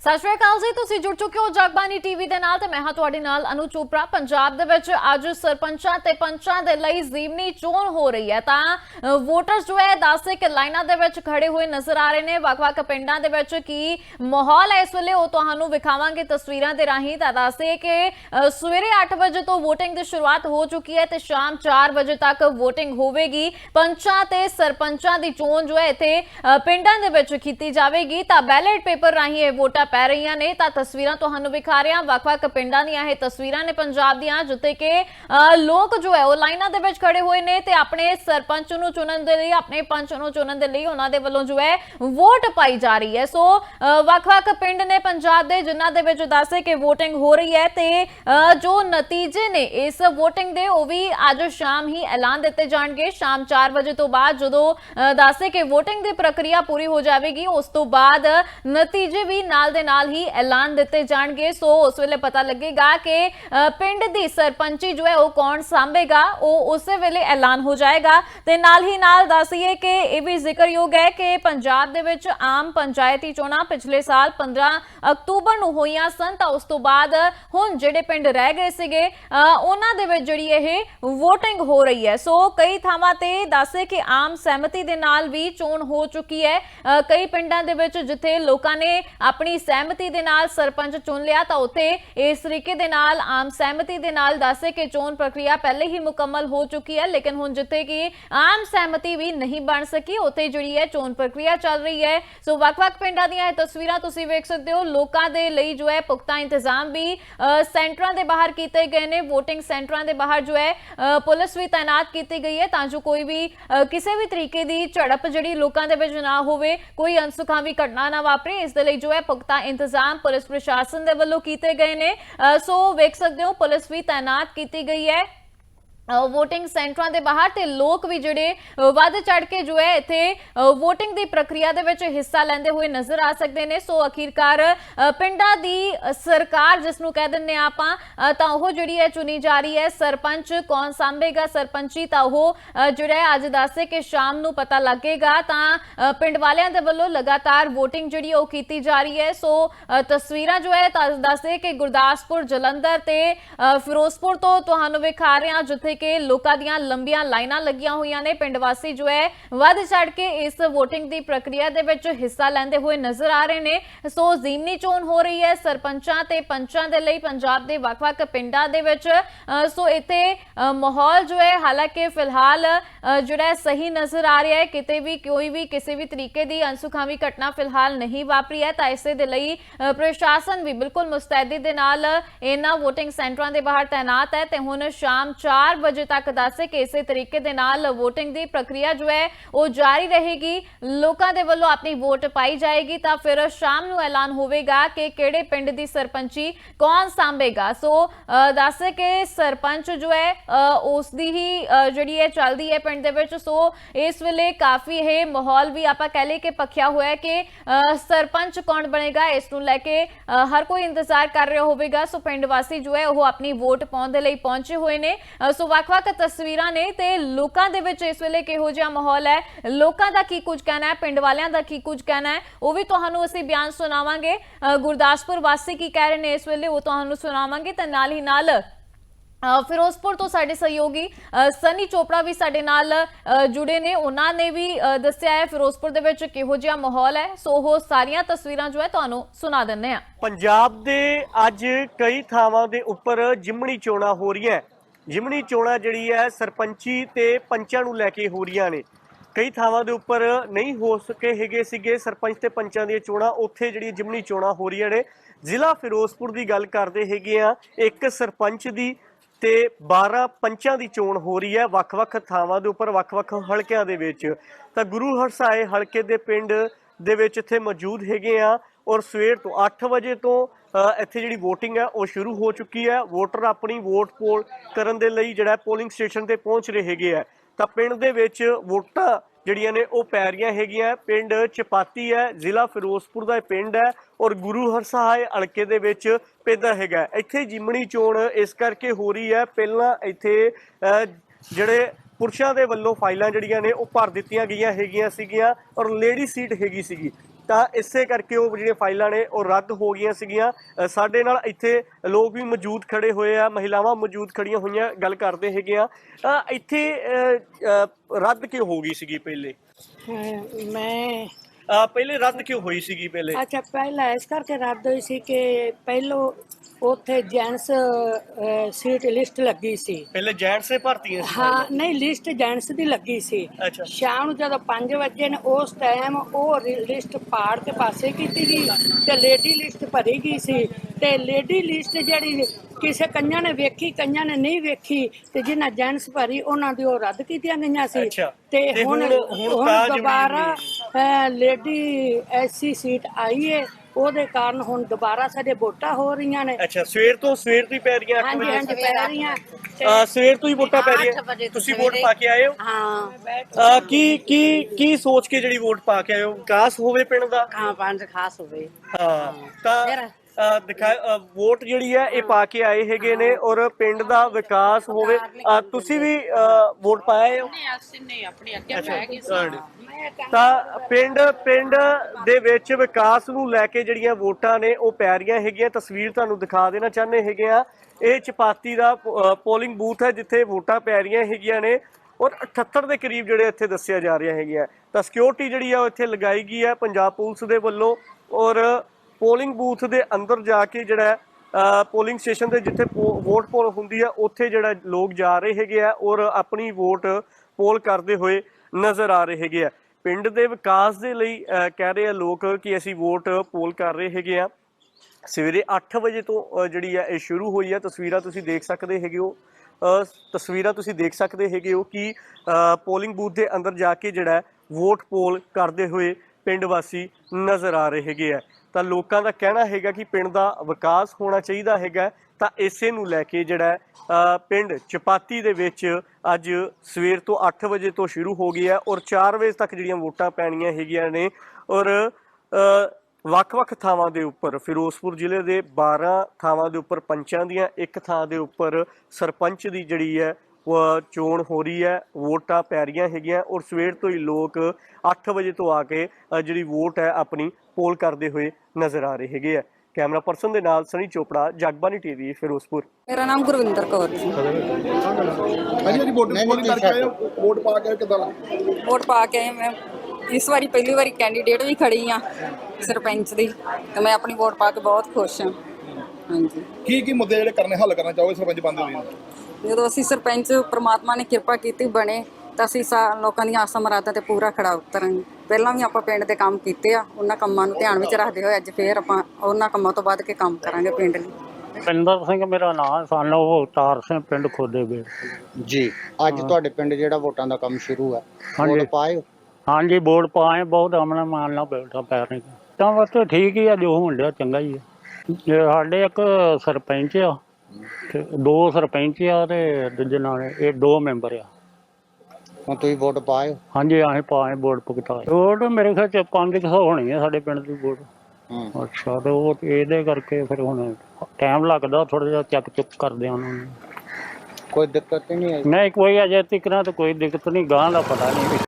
ਸਤਿ ਸ਼੍ਰੀ ਅਕਾਲ ਜੀ ਤੁਸੀਂ ਜੁੜ ਚੁੱਕੇ ਹੋ ਜਗਬਾਨੀ ਟੀਵੀ ਦੇ ਨਾਲ ਤੇ ਮੈਂ ਹਾਂ ਤੁਹਾਡੇ ਨਾਲ ਅਨੂ ਚੋਪੜਾ। ਪੰਜਾਬ ਦੇ ਵਿੱਚ ਅੱਜ ਸਰਪੰਚਾਂ ਤੇ ਪੰਚਾਂ ਦੇ ਲਈ ਜ਼ਮੀਨੀ ਚੋਣ ਹੋ ਰਹੀ ਹੈ। ਤਾਂ ਅ, ਵੋਟਰਸ ਜੋ ਹੈ ਦੱਸੇ ਕਿ ਲਾਈਨਾਂ ਦੇ ਵਿੱਚ ਖੜੇ ਹੋਏ ਨਜ਼ਰ ਆ ਰਹੇ ਨੇ। ਵੱਖ-ਵੱਖ ਪਿੰਡਾਂ ਦੇ ਵਿੱਚ ਕੀ ਮਾਹੌਲ ਹੈ ਇਸ ਵੇਲੇ ਉਹ ਤੁਹਾਨੂੰ ਵਿਖਾਵਾਂਗੇ ਤਸਵੀਰਾਂ ਦੇ ਰਾਹੀਂ। ਤਾਂ ਦੱਸੇ ਕਿ ਸਵੇਰੇ 8 ਵਜੇ ਤੋਂ VOTING ਦੀ ਸ਼ੁਰੂਆਤ ਹੋ ਚੁੱਕੀ ਹੈ ਤੇ ਸ਼ਾਮ 4 ਵਜੇ ਤੱਕ VOTING ਹੋਵੇਗੀ। ਪੰਚਾਂ ਤੇ ਸਰਪੰਚਾਂ ਦੀ ਚੋਣ ਜੋ ਹੈ ਇੱਥੇ ਪਿੰਡਾਂ ਦੇ ਵਿੱਚ ਕੀਤੀ ਜਾਵੇਗੀ। ਤਾਂ ਬੈਲਟ ਪੇਪਰ ਰਾਹੀਂ ਇਹ ਵੋਟਾਂ ਪੈ ਰਹੀਆਂ ਨੇ ਤਾਂ ਤਸਵੀਰਾਂ ਤੁਹਾਨੂੰ ਵਿਖਾ ਰਹੇ ਹਾਂ। ਵੱਖ-ਵੱਖ ਪਿੰਡਾਂ ਦੀਆਂ ਇਹ ਤਸਵੀਰਾਂ ਨੇ ਪੰਜਾਬ ਦੀਆਂ ਜਿੱਥੇ ਕਿ ਲੋਕ ਜੋ ਹੈ ਉਹ ਲਾਈਨਾਂ ਦੇ ਵਿੱਚ ਖੜੇ ਹੋਏ ਨੇ ਤੇ ਆਪਣੇ ਸਰਪੰਚ ਨੂੰ ਚੁਣਨ ਦੇ ਲਈ ਆਪਣੇ ਪੰਚ ਨੂੰ ਚੁਣਨ ਦੇ ਲਈ ਉਹਨਾਂ ਦੇ ਵੱਲੋਂ ਜੋ ਹੈ ਵੋਟ ਪਾਈ ਜਾ ਰਹੀ ਹੈ। ਸੋ ਵੱਖ-ਵੱਖ ਪਿੰਡ ਨੇ ਪੰਜਾਬ ਦੇ ਜਿਨ੍ਹਾਂ ਦੇ ਵਿੱਚ ਦੱਸੇ ਕਿ VOTING ਹੋ ਰਹੀ ਹੈ ਤੇ ਅ, ਜੋ ਨਤੀਜੇ ਨੇ ਇਸ VOTING ਦੇ ਉਹ ਵੀ ਅੱਜ ਸ਼ਾਮ ਹੀ ਐਲਾਨ ਦਿੱਤੇ ਜਾਣਗੇ। ਸ਼ਾਮ 4 ਵਜੇ ਤੋਂ ਬਾਅਦ ਜਦੋਂ ਅ, ਦੱਸੇ ਕਿ VOTING ਦੀ ਪ੍ਰਕਿਰਿਆ ਪੂਰੀ ਹੋ ਜਾਵੇਗੀ ਉਸ ਤੋਂ ਬਾਅਦ ਨਤੀਜੇ ਵੀ ਨਾਲ ਦੇ ਨਾਲ ਹੀ ਐਲਾਨ ਦਿੱਤੇ ਜਾਣਗੇ। ਸੋ ਉਸ ਵੇਲੇ ਪਤਾ ਲੱਗੇਗਾ ਕਿ ਪਿੰਡ ਦੀ ਸਰਪੰਚੀ ਜੋ ਹੈ ਉਹ ਕੌਣ ਸੰਭੇਗਾ ਉਹ ਉਸੇ ਵੇਲੇ ਐਲਾਨ ਹੋ ਜਾਏਗਾ। ਤੇ ਨਾਲ ਹੀ ਨਾਲ ਦੱਸੀਏ ਕਿ ਇਹ ਵੀ ਜ਼ਿਕਰਯੋਗ ਹੈ ਕਿ ਪੰਜਾਬ ਦੇ ਵਿੱਚ ਆਮ ਪੰਚਾਇਤੀ ਚੋਣਾਂ ਪਿਛਲੇ ਸਾਲ 15 ਅਕਤੂਬਰ ਨੂੰ ਹੋਈਆਂ ਸਨ ਤਾਂ ਉਸ ਤੋਂ ਬਾਅਦ ਹੁਣ ਜਿਹੜੇ ਪਿੰਡ ਰਹਿ ਗਏ ਸੀਗੇ ਅ, ਉਹਨਾਂ ਦੇ ਵਿੱਚ ਜਿਹੜੀ ਇਹ VOTING ਹੋ ਰਹੀ ਹੈ। ਸੋ ਕਈ ਥਾਵਾਂ ਤੇ ਦੱਸੇ ਕਿ ਆਮ ਸਹਿਮਤੀ ਦੇ ਨਾਲ ਵੀ ਚੋਣ ਹੋ ਚੁੱਕੀ ਹੈ। ਕਈ ਪਿੰਡਾਂ ਦੇ ਵਿੱਚ ਜਿੱਥੇ ਲੋਕਾਂ ਨੇ ਆਪਣੀ ਸਹਿਮਤੀ ਦੇ ਨਾਲ ਸਰਪੰਚ ਚੁਣ ਲਿਆ ਤਾਂ ਉੱਥੇ ਇਸ ਤਰੀਕੇ ਦੇ ਨਾਲ ਆਮ ਸਹਿਮਤੀ ਦੇ ਨਾਲ ਦੱਸੇ ਕਿ ਚੋਣ ਪ੍ਰਕਿਰਿਆ ਪਹਿਲੇ ਹੀ ਮੁਕੰਮਲ ਹੋ ਚੁੱਕੀ ਹੈ ਲੇਕਿਨ ਹੁਣ ਜਿੱਥੇ ਕਿ ਆਮ ਸਹਿਮਤੀ ਵੀ ਨਹੀਂ ਬਣ ਸਕੀ ਉੱਥੇ ਜਿਹੜੀ ਹੈ ਚੋਣ ਪ੍ਰਕਿਰਿਆ ਚੱਲ ਰਹੀ ਹੈ। ਸੋ ਵੱਖ-ਵੱਖ ਪਿੰਡਾਂ ਦੀਆਂ ਇਹ ਤਸਵੀਰਾਂ ਤੁਸੀਂ ਵੇਖ ਸਕਦੇ ਹੋ। ਲੋਕਾਂ ਦੇ ਲਈ ਜੋ ਹੈ ਪੁਖਤਾ ਇੰਤਜ਼ਾਮ ਵੀ ਅ, ਸੈਂਟਰਾਂ ਦੇ ਬਾਹਰ ਕੀਤੇ ਗਏ ਨੇ। VOTING ਸੈਂਟਰਾਂ ਦੇ ਬਾਹਰ ਜੋ ਹੈ ਅ, ਪੁਲਿਸ ਵੀ ਤਾਇਨਾਤ ਕੀਤੀ ਗਈ ਹੈ ਤਾਂ ਜੋ ਕੋਈ ਵੀ ਅ, ਕਿਸੇ ਵੀ ਤਰੀਕੇ ਦੀ ਝੜਪ ਜਿਹੜੀ ਲੋਕਾਂ ਦੇ ਵਿੱਚ ਨਾ ਹੋਵੇ ਕੋਈ ਅਨਸੁਖਾਵੀ ਘਟਨਾ ਨਾ ਵਾਪਰੇ ਇਸ ਦੇ ਲਈ ਜੋ ਹੈ ਪੁਖਤਾ ਇੰਤਜ਼ਾਮ ਪੁਲਿਸ ਪ੍ਰਸ਼ਾਸਨ ਦੇ ਵੱਲੋਂ ਕੀਤੇ ਗਏ ਨੇ। ਅ, ਸੋ ਵੇਖ ਸਕਦੇ ਹੋ ਪੁਲਿਸ ਵੀ ਤਾਇਨਾਤ ਕੀਤੀ ਗਈ ਹੈ। VOTING ਸੈਂਟਰਾਂ ਦੇ ਬਾਹਰ ਤੇ ਲੋਕ ਵੀ ਜਿਹੜੇ ਵੱਧ ਚੜ ਕੇ ਜੋ ਹੈ ਇੱਥੇ VOTING ਦੀ ਪ੍ਰਕਿਰਿਆ ਦੇ ਵਿੱਚ ਹਿੱਸਾ ਲੈਂਦੇ ਹੋਏ ਨਜ਼ਰ ਆ ਸਕਦੇ ਨੇ। ਸੋ ਅਖੀਰਕਾਰ ਪਿੰਡਾਂ ਦੀ ਸਰਕਾਰ ਜਿਸ ਨੂੰ ਕਹਿ ਦਿੰਨੇ ਆ ਆਪਾਂ ਤਾਂ ਉਹ ਜਿਹੜੀ ਹੈ ਚੁਣੀ ਜਾ ਰਹੀ ਹੈ। ਸਰਪੰਚ ਕੌਣ ਸੰਭੇਗਾ ਸਰਪੰਚੀ? ਤਾਂ ਉਹ ਜਿਹੜਾ ਅੱਜ ਦੱਸੇ ਕਿ ਸ਼ਾਮ ਨੂੰ ਪਤਾ ਲੱਗੇਗਾ। ਤਾਂ ਪਿੰਡ ਵਾਲਿਆਂ ਦੇ ਵੱਲੋਂ ਲਗਾਤਾਰ VOTING ਜਿਹੜੀ ਉਹ ਕੀਤੀ ਜਾ ਰਹੀ ਹੈ। ਸੋ ਤਸਵੀਰਾਂ ਜੋ ਹੈ ਤਾਂ ਦੱਸੇ ਕਿ ਗੁਰਦਾਸਪੁਰ, ਜਲੰਧਰ ਤੇ ਫਿਰੋਜ਼ਪੁਰ ਤੋਂ ਤੁਹਾਨੂੰ ਵਿਖਾ ਰਹੇ ਹਾਂ, ਜਿੱਥੇ ਕਿ ਲੋਕਾਂ ਦੀਆਂ ਲੰਬੀਆਂ ਲਾਈਨਾਂ ਲੱਗੀਆਂ ਹੋਈਆਂ ਨੇ। ਪਿੰਡ ਵਾਸੀ ਜੋ ਹੈ, ਵੱਧ ਚੜ ਕੇ ਇਸ VOTING ਦੀ ਪ੍ਰਕਿਰਿਆ ਦੇ ਵਿੱਚ ਹਿੱਸਾ ਲੈਂਦੇ ਹੋਏ ਨਜ਼ਰ ਆ ਰਹੇ ਨੇ। ਸੋ ਜ਼ਮੀਨੀ ਚੋਣ ਹੋ ਰਹੀ ਹੈ ਸਰਪੰਚਾਂ ਤੇ ਪੰਚਾਂ ਦੇ ਲਈ। ਪੰਜਾਬ ਦੇ ਵੱਖ-ਵੱਖ ਪਿੰਡਾਂ ਦੇ ਵਿੱਚ ਸੋ ਇੱਥੇ ਮਾਹੌਲ ਜੋ ਹੈ, ਹਾਲਾਂਕਿ ਫਿਲਹਾਲ ਜਿਹੜਾ ਸਹੀ ਨਜ਼ਰ ਆ ਰਿਹਾ ਹੈ। ਕਿਤੇ ਵੀ, ਕੋਈ ਵੀ, ਕਿਸੇ ਵੀ ਤਰੀਕੇ ਦੀ ਅਨਸੁਖਾਵੀ ਘਟਨਾ ਫਿਲਹਾਲ ਨਹੀਂ ਵਾਪਰੀ ਹੈ। ਤਾਂ ਇਸੇ ਦੇ ਲਈ ਪ੍ਰਸ਼ਾਸਨ ਵੀ ਬਿਲਕੁਲ ਮੁਸਤੈਦੀ ਦੇ ਨਾਲ ਇਹਨਾਂ VOTING ਸੈਂਟਰਾਂ ਦੇ ਬਾਹਰ ਤਾਇਨਾਤ ਹੈ ਤੇ ਹੁਣ ਸ਼ਾਮ 4 ਵਜੇ ਤੱਕ ਦੱਸੇ ਕਿ ਇਸੇ ਤਰੀਕੇ ਦੇ ਨਾਲ VOTING ਦੀ ਪ੍ਰਕਿਰਿਆ ਜੋ ਹੈ ਉਹ ਜਾਰੀ ਰਹੇਗੀ। ਲੋਕਾਂ ਦੇ ਵੱਲੋਂ ਆਪਣੀ ਵੋਟ ਪਾਈ ਜਾਏਗੀ ਤਾਂ ਫਿਰ ਸ਼ਾਮ ਨੂੰ ਐਲਾਨ ਹੋਵੇਗਾ ਕਿ ਕਿਹੜੇ ਪਿੰਡ ਦੀ ਸਰਪੰਚੀ ਕੌਣ ਸੰਭੇਗਾ। ਸੋ ਅ, ਕਿ ਸਰਪੰਚ ਜੋ ਹੈ ਉਸ ਦੀ ਹੀ ਜਿਹੜੀ ਹੈ ਚੱਲਦੀ ਹੈ ਪਿੰਡ ਦੇ ਵਿੱਚ। ਸੋ ਇਸ ਵੇਲੇ ਕਾਫੀ ਇਹ ਮਾਹੌਲ ਵੀ ਆਪਾਂ ਕਹਿ ਲਈਏ ਕਿ ਪੱਖਿਆ ਹੋਇਆ ਕਿ ਅ, ਸਰਪੰਚ ਕੌਣ ਬਣੇਗਾ ਇਸ ਨੂੰ ਲੈ ਕੇ ਅ, ਹਰ ਕੋਈ ਇੰਤਜ਼ਾਰ ਕਰ ਰਿਹਾ ਹੋਵੇਗਾ। ਸੋ ਪਿੰਡ ਵਾਸੀ ਜੋ ਹੈ ਉਹ ਆਪਣੀ ਵੋਟ ਪਾਉਣ ਦੇ ਲਈ ਪਹੁੰਚੇ ਹੋਏ ਨੇ। ਸੋ ਵੱਖ-ਵੱਖ ਤਸਵੀਰਾਂ ਨੇ ਤੇ ਲੋਕਾਂ ਦੇ ਵਿੱਚ ਇਸ ਵੇਲੇ ਕਿਹੋ ਜਿਹਾ ਮਾਹੌਲ ਹੈ? ਲੋਕਾਂ ਦਾ ਕੀ ਕੁਝ ਕਹਿਣਾ ਹੈ? ਪਿੰਡ ਵਾਲਿਆਂ ਦਾ ਕੀ ਕੁਝ ਕਹਿਣਾ ਹੈ? ਉਹ ਵੀ ਤੁਹਾਨੂੰ ਅਸੀਂ ਬਿਆਨ ਸੁਣਾਵਾਂਗੇ। ਗੁਰਦਾਸਪੁਰ ਵਾਸੀ ਕੀ ਕਹਿ ਰਹੇ ਨੇ ਇਸ ਵੇਲੇ ਉਹ ਤੁਹਾਨੂੰ ਸੁਣਾਵਾਂਗੇ ਤੇ ਨਾਲ ਹੀ ਨਾਲ ਫਿਰੋਜ਼ਪੁਰ ਤੋਂ ਸਾਡੇ ਸਹਿਯੋਗੀ ਸਨੀ ਚੋਪੜਾ ਵੀ ਸਾਡੇ ਨਾਲ ਜੁੜੇ ਨੇ। ਉਹਨਾਂ ਨੇ ਵੀ ਦੱਸਿਆ ਹੈ ਫਿਰੋਜ਼ਪੁਰ ਦੇ ਵਿੱਚ ਕਿਹੋ ਜਿਹਾ ਮਾਹੌਲ ਹੈ। ਸੋ ਉਹ ਸਾਰੀਆਂ ਤਸਵੀਰਾਂ ਜੋ ਹੈ ਤੁਹਾਨੂੰ ਸੁਣਾ ਦਿੰਨੇ ਆ ਪੰਜਾਬ ਦੇ ਅੱਜ ਕਈ ਥਾਵਾਂ ਦੇ ਉੱਪਰ ਜਿਮਣੀ ਚੋਣਾਂ ਹੋ ਰਹੀਆਂ ਜਿਮਣੀ ਚੋਣਾਂ ਜਿਹੜੀ ਹੈ, ਸਰਪੰਚੀ ਤੇ ਪੰਚਾਂ ਨੂੰ ਲੈ ਕੇ ਹੋ ਰਹੀਆਂ ਨੇ। ਕਈ ਥਾਵਾਂ ਦੇ ਉੱਪਰ ਨਹੀਂ ਹੋ ਸਕੇ ਹੈਗੇ ਸੀਗੇ ਸਰਪੰਚ ਤੇ ਪੰਚਾਂ ਦੀਆਂ ਚੋਣਾਂ। ਉੱਥੇ ਜਿਹੜੀ ਜਿਮਣੀ ਚੋਣਾਂ ਹੋ ਰਹੀਆਂ ਨੇ, ਜ਼ਿਲ੍ਹਾ ਫਿਰੋਜ਼ਪੁਰ ਦੀ ਗੱਲ ਕਰਦੇ ਹੈਗੇ ਆ, ਇੱਕ ਸਰਪੰਚ ਦੀ ਤੇ 12 ਪੰਚਾਂ ਦੀ ਚੋਣ ਹੋ ਰਹੀ ਹੈ ਵੱਖ-ਵੱਖ ਥਾਵਾਂ ਦੇ ਉੱਪਰ, ਵੱਖ-ਵੱਖ ਹਲਕਿਆਂ ਦੇ ਵਿੱਚ। ਤਾਂ ਗੁਰੂ ਹਰਸਾਏ ਹਲਕੇ ਦੇ ਪਿੰਡ ਦੇ ਵਿੱਚ ਇੱਥੇ ਮੌਜੂਦ ਹੈਗੇ ਆ ਔਰ ਸਵੇਰ ਤੋਂ 8 ਵਜੇ ਤੋਂ ਇੱਥੇ ਜਿਹੜੀ VOTING ਹੈ, ਉਹ ਸ਼ੁਰੂ ਹੋ ਚੁੱਕੀ ਹੈ। ਵੋਟਰ ਆਪਣੀ ਵੋਟ ਪੋਲ ਕਰਨ ਦੇ ਲਈ ਜਿਹੜਾ ਪੋਲਿੰਗ ਸਟੇਸ਼ਨ ਤੇ ਪਹੁੰਚ ਰਹੇ ਹੈਗੇ ਆ ਤਾਂ ਪਿੰਡ ਦੇ ਵਿੱਚ ਵੋਟਾਂ ਜਿਹੜੀਆਂ ਨੇ, ਉਹ ਪੈ ਰਹੀਆਂ ਹੈਗੀਆਂ ਪਿੰਡ ਚਪਾਤੀ ਹੈ, ਜ਼ਿਲ੍ਹਾ ਫਿਰੋਜ਼ਪੁਰ ਦਾ ਇਹ ਪਿੰਡ ਹੈ ਔਰ ਗੁਰੂ ਹਰਸਹਾਏ ਹਲਕੇ ਦੇ ਵਿੱਚ ਪੈਂਦਾ ਹੈਗਾ ਇੱਥੇ ਜਿਮਣੀ ਚੋਣ ਇਸ ਕਰਕੇ ਹੋ ਰਹੀ ਹੈ। ਪਹਿਲਾਂ ਇੱਥੇ ਜਿਹੜੇ ਪੁਰਸ਼ਾਂ ਦੇ ਵੱਲੋਂ ਫਾਈਲਾਂ ਜਿਹੜੀਆਂ ਨੇ, ਉਹ ਭਰ ਦਿੱਤੀਆਂ ਗਈਆਂ ਹੈਗੀਆਂ ਸੀਗੀਆਂ ਔਰ ਲੇਡੀ ਸੀਟ ਹੈਗੀ ਸੀਗੀ। ਤਾਂ ਇਸੇ ਕਰਕੇ ਉਹ ਜਿਹੜੀਆਂ ਫਾਈਲਾਂ ਨੇ ਉਹ ਰੱਦ ਹੋ ਗਈਆਂ ਸੀਗੀਆਂ। ਸਾਡੇ ਨਾਲ ਇੱਥੇ ਲੋਕ ਵੀ ਮੌਜੂਦ ਖੜੇ ਹੋਏ ਆ, ਮਹਿਲਾਵਾਂ ਮੌਜੂਦ ਖੜੀਆਂ ਹੋਈਆਂ ਗੱਲ ਕਰਦੇ ਹੈਗੇ ਆ। ਇੱਥੇ ਰੱਦ ਕਿਉਂ ਹੋ ਗਈ ਸੀਗੀ ਪਹਿਲੇ? ਮੈਂ ਅ, ਪਹਿਲੇ ਰੱਦ ਕਿਉਂ ਹੋਈ ਸੀਗੀ ਪਹਿਲੇ? ਅੱਛਾ ਪਹਿਲਾਂ ਇਸ ਕਰਕੇ ਰੱਦ ਹੋਈ ਸੀ ਕਿ ਪਹਿਲੋਂ ਉੱਥੇ ਜੈਂਟਸ ਸੀਟ ਲਿਸਟ ਲੱਗੀ ਸੀ। ਪਹਿਲੇ ਜੈਂਟਸ ਦੇ ਭਰਤੀਆਂ ਸੀ? ਹਾਂ ਨਹੀਂ ਲਿਸਟ ਜੈਂਟਸ ਦੀ ਲੱਗੀ ਸੀ। ਅੱਛਾ। ਸ਼ਾਮ ਨੂੰ ਜਦੋਂ 5 ਵਜੇ ਨੇ ਉਸ ਟਾਈਮ ਉਹ ਲਿਸਟ ਪਾੜ ਕੇ ਪਾਸੇ ਕੀਤੀ ਗਈ ਤੇ ਲੇਡੀ ਲਿਸਟ ਭਰੀ ਗਈ ਸੀ। ਤੇ ਲੇਡੀ ਲਿਸਟ ਜਿਹੜੀ ਕਿਸੇ ਕੰਨਾਂ ਨੇ ਵੇਖੀ ਕੰਨਾਂ ਨੇ ਨਹੀਂ ਵੇਖੀ ਤੇ ਜਿਨ੍ਹਾਂ ਜੈਂਟਸ ਭਰੀ ਉਹਨਾਂ ਦੀ ਉਹ ਰੱਦ ਕੀਤੀਆਂ ਗਈਆਂ ਸੀ। ਅੱਛਾ। ਤੇ ਤੇ ਹੁਣ ਹੁਣ- ਤਾਂ ਦੁਬਾਰਾ ਲੇਡੀ ਐਸੀ ਸੀਟ ਆਈ ਹੈ ਉਹਦੇ ਕਾਰਨ ਹੁਣ ਦੁਬਾਰਾ ਸਾਡੇ ਵੋਟਾਂ ਹੋ ਰਹੀਆਂ ਨੇ। ਅੱਛਾ ਸਵੇਰ ਤੋਂ ਸਵੇਰ ਤੋਂ ਹੀ ਪੈ ਰਹੀਆਂ 8 ਹਾਂਜੀ ਹਾਂਜੀ ਪੈ ਰਹੀਆਂ। ਤੇ- ਅ, ਸਵੇਰ ਤੋਂ ਹੀ ਵੋਟਾਂ ਪੈ ਅੱਠ ਰਹੀਆਂ ਤੋਂ ਤੁਸੀਂ ਵੋਟ ਸਵੇਰੇ। ਪਾ ਕੇ ਆਏ ਹੋ? ਹਾਂ। ਕੀ ਕੀ ਕੀ ਸੋਚ ਕੇ ਜਿਹੜੀ ਵੋਟ ਪਾ ਕੇ ਆਏ ਹੋ? ਵਿਕਾਸ ਹੋਵੇ ਪਿੰਡ ਦਾ? ਹਾਂ ਪੰਜ ਖਾਸ ਹੋਵੇ। ਹਾਂ ਤਾਂ ਫਿਰ? ਦਿਖਾ ਵੋਟ ਜਿਹੜੀ ਹੈ ਇਹ ਪਾ ਕੇ ਆਏ ਹੈਗੇ ਨੇ ਔਰ ਪਿੰਡ ਦਾ ਵਿਕਾਸ ਹੋਵੇ। ਅ, ਤੁਸੀਂ ਵੀ ਵੋਟ ਪਾਏ ਹੋ? ਅਸੀਂ ਨਹੀਂ ਆਪਣੀ ਅੱਗੇ ਅੱਛਾ ਤੁਹਾਡੀ। ਤਾਂ ਪਿੰਡ ਪਿੰਡ ਦੇ ਵਿੱਚ ਵਿਕਾਸ ਨੂੰ ਲੈ ਕੇ ਜਿਹੜੀਆਂ ਵੋਟਾਂ ਨੇ ਉਹ ਪੈ ਰਹੀਆਂ ਹੈਗੀਆਂ। ਤਸਵੀਰ ਤੁਹਾਨੂੰ ਦਿਖਾ ਦੇਣਾ ਚਾਹੁੰਦੇ ਹੈਗੇ ਆ। ਇਹ ਚਪਾਤੀ ਦਾ ਪੋਲਿੰਗ ਬੂਥ ਹੈ ਜਿੱਥੇ ਵੋਟਾਂ ਪੈ ਰਹੀਆਂ ਹੈਗੀਆਂ ਨੇ ਔਰ 78 ਦੇ ਕਰੀਬ ਜਿਹੜੇ ਇੱਥੇ ਦੱਸਿਆ ਜਾ ਰਿਹਾ ਹੈਗੀਆਂ। ਤਾਂ ਸਿਕਿਉਰਿਟੀ ਜਿਹੜੀ ਆ ਉਹ ਇੱਥੇ ਲਗਾਈ ਗਈ ਹੈ ਪੰਜਾਬ ਪੁਲਿਸ ਦੇ ਵੱਲੋਂ ਔਰ ਪੋਲਿੰਗ ਬੂਥ ਦੇ ਅੰਦਰ ਜਾ ਕੇ ਜਿਹੜਾ ਪੋਲਿੰਗ ਸਟੇਸ਼ਨ ਤੇ ਜਿੱਥੇ ਪੋ- ਵੋਟ ਪੋਲ ਹੁੰਦੀ ਹੈ ਉੱਥੇ ਜਿਹੜਾ ਲੋਕ ਜਾ ਰਹੇ ਹੈਗੇ ਆ ਔਰ ਆਪਣੀ ਵੋਟ ਪੋਲ ਕਰਦੇ ਹੋਏ ਨਜ਼ਰ ਆ ਰਹੇ ਹੈਗੇ ਆ। ਪਿੰਡ ਦੇ ਵਿਕਾਸ ਦੇ ਲਈ ਕਹਿ ਰਹੇ ਆ ਲੋਕ ਕਿ ਅਸੀਂ ਵੋਟ ਪੋਲ ਕਰ ਰਹੇ ਹੈਗੇ ਆ। ਸਵੇਰੇ 8 ਵਜੇ ਤੋਂ ਜਿਹੜੀ ਆ, ਇਹ ਸ਼ੁਰੂ ਹੋਈ ਆ। ਤਸਵੀਰਾਂ ਤੁਸੀਂ ਦੇਖ ਸਕਦੇ ਹੈਗੇ ਹੋ। ਤਸਵੀਰਾਂ ਤੁਸੀਂ ਦੇਖ ਸਕਦੇ ਹੈਗੇ ਹੋ ਕਿ ਪੋਲਿੰਗ ਬੂਥ ਦੇ ਅੰਦਰ ਜਾ ਕੇ ਜਿਹੜਾ ਵੋਟ ਪੋਲ ਕਰਦੇ ਹੋਏ ਪਿੰਡ ਵਾਸੀ ਨਜ਼ਰ ਆ ਰਹੇ ਹੈਗੇ ਆ। ਤਾਂ ਲੋਕਾਂ ਦਾ ਕਹਿਣਾ ਹੈਗਾ ਕਿ ਪਿੰਡ ਦਾ ਵਿਕਾਸ ਹੋਣਾ ਚਾਹੀਦਾ ਹੈਗਾ। ਤਾਂ ਇਸੇ ਨੂੰ ਲੈ ਕੇ ਜਿਹੜਾ ਪਿੰਡ ਚਪਾਤੀ ਦੇ ਵਿੱਚ ਅੱਜ ਸਵੇਰ ਤੋਂ 8 ਵਜੇ ਤੋਂ ਸ਼ੁਰੂ ਹੋ ਗਿਆ ਔਰ 4 ਵਜੇ ਤੱਕ ਜਿਹੜੀਆਂ ਵੋਟਾਂ ਪੈਣੀਆਂ ਹੈਗੀਆਂ ਨੇ ਔਰ ਵੱਖ-ਵੱਖ ਥਾਵਾਂ ਦੇ ਉੱਪਰ, ਫਿਰੋਜ਼ਪੁਰ ਜ਼ਿਲ੍ਹੇ ਦੇ 12 ਥਾਵਾਂ ਦੇ ਉੱਪਰ ਪੰਚਾਂ ਦੀਆਂ, ਇੱਕ ਥਾਂ ਦੇ ਉੱਪਰ ਸਰਪੰਚ ਦੀ ਜਿਹੜੀ ਹੈ ਚੋਣ ਹੋ ਰਹੀ ਹੈ ਵੋਟਾਂ ਪੈ ਰਹੀਆਂ ਹੈਗੀਆਂ ਔਰ ਸਵੇਰ ਤੋਂ ਹੀ ਲੋਕ 8 ਵਜੇ ਤੋਂ ਆ ਕੇ ਜਿਹੜੀ ਵੋਟ ਹੈ ਆਪਣੀ ਪੋਲ ਕਰਦੇ ਹੋਏ ਨਜ਼ਰ ਆ ਰਹੇ ਹੈਗੇ ਆ। ਕੈਮਰਾ ਪਰਸਨ ਦੇ ਨਾਲ ਸਨੀ ਚੋਪੜਾ ਜਗਬਾਨੀ ਟੀਵੀ ਫਿਰੋਜ਼ਪੁਰ। ਮੇਰਾ ਨਾਮ ਗੁਰਵਿੰਦਰ ਕੌਰ ਜੀ। ਹਾਂਜੀ ਜੀ ਵੋਟ ਵੋਟ ਕਰਕੇ ਆਏ ਹੋ? ਵੋਟ ਪਾ ਕੇ ਕਿਦਾਂ ਵੋਟ ਪਾ ਕੇ ਆਈ ਮੈਂ। ਇਸ ਵਾਰੀ ਪਹਿਲੀ ਵਾਰੀ ਕੈਂਡੀਡੇਟ ਵੀ ਖੜੀ ਆ ਸਰਪੰਚ ਦੀ। ਤੇ ਮੈਂ ਆਪਣੀ ਵੋਟ ਪਾ ਕੇ ਬਹੁਤ ਖੁਸ਼ ਹਾਂ। ਹਾਂਜੀ। ਕੀ ਕੀ ਮੁੱਦੇ ਜਿਹੜੇ ਕਰਨੇ ਹੱਲ ਕਰਨਾ ਚਾਹੋਗੇ ਸਰਪੰਚ ਬੰਦੇ ਹੋਏ ਜਦੋਂ ਅਸੀਂ ਸਰਪੰਚ ਪ੍ਰਮਾਤਮਾ ਨੇ ਕਿਰਪਾ ਕੀਤੀ ਬਣੇ ਤਾਂ ਅਸੀਂ ਸਾ ਲੋਕਾਂ ਦੀਆਂ ਆਸਾਂ ਮੁਰਾਦਾਂ ਤੇ ਪੂਰਾ ਖੜਾ ਉਤਰਾਂਗੇ। ਪਹਿਲਾਂ ਵੀ ਆਪਾਂ ਪਿੰਡ ਦੇ ਕੰਮ ਕੀਤੇ ਆ ਉਹਨਾਂ ਕੰਮਾਂ ਨੂੰ ਧਿਆਨ ਵਿੱਚ ਰੱਖਦੇ ਹੋਏ ਅੱਜ ਫੇਰ ਆਪਾਂ ਉਹਨਾਂ ਕੰਮਾਂ ਤੋਂ ਵੱਧ ਕੇ ਕੰਮ ਕਰਾਂਗੇ ਪਿੰਡ ਲਈ। ਪਿੰਦਰ ਸਿੰਘ ਮੇਰਾ ਨਾਮ ਸਾਨੂੰ ਉਹ ਤਾਰ ਸਿੰਘ ਪਿੰਡ ਖੋਦੇ ਬੇ ਜੀ ਅੱਜ ਤੁਹਾਡੇ ਪਿੰਡ ਜਿਹੜਾ ਵੋਟਾਂ ਦਾ ਕੰਮ ਸ਼ੁਰੂ ਹੈ ਹਾਂਜੀ। ਪਾਏ? ਹਾਂਜੀ ਵੋਟ ਪਾਏ ਬਹੁਤ ਅਮਨ ਮਾਨ ਨਾਲ ਬੈਠਾ ਪੈ ਰਹੀ ਤਾਂ ਬਸ ਠੀਕ ਹੀ ਆ ਜੋ ਡਿਆ ਚੰਗਾ ਹੀ ਆ। ਸਾਡੇ ਇੱਕ ਸਰਪੰਚ ਆ ਤੇ ਦੋ ਸਰਪੰਚ ਆ ਤੇ ਦੂਜੇ ਨਾਲ ਇਹ ਦੋ ਮੈਂਬਰ ਆ। ਹੁਣ ਤੁਸੀਂ ਵੋਟ ਪਾਏ ਹੋ? ਹਾਂਜੀ ਆਹੇ ਪਾਏ ਵੋਟ ਭੁਗਤਾਏ। ਵੋਟ ਮੇਰੇ ਖਿਆਲ ਚ 500 ਹੋਣੀ ਆ ਸਾਡੇ ਪਿੰਡ ਦੀ ਵੋਟ। ਹੂੰ। ਅੱਛਾ ਤੇ ਉਹ ਇਹਦੇ ਕਰਕੇ ਫਿਰ ਹੁਣ ਟਾਈਮ ਲੱਗਦਾ ਥੋੜਾ ਜਿਹਾ ਚੱਕ ਚੁੱਕ ਕਰਦੇ ਆ ਉਹਨਾਂ ਨੂੰ। ਕੋਈ ਦਿੱਕਤ ਤਾਂ ਨਹੀਂ ਆਈ? ਨਹੀਂ ਕੋਈ ਅਜੇ ਤੱਕ ਨਾ ਤਾਂ ਕੋਈ ਦਿੱਕਤ ਨਹੀਂ ਗਾਂ ਦਾ ਪਤਾ ਨਹੀਂ।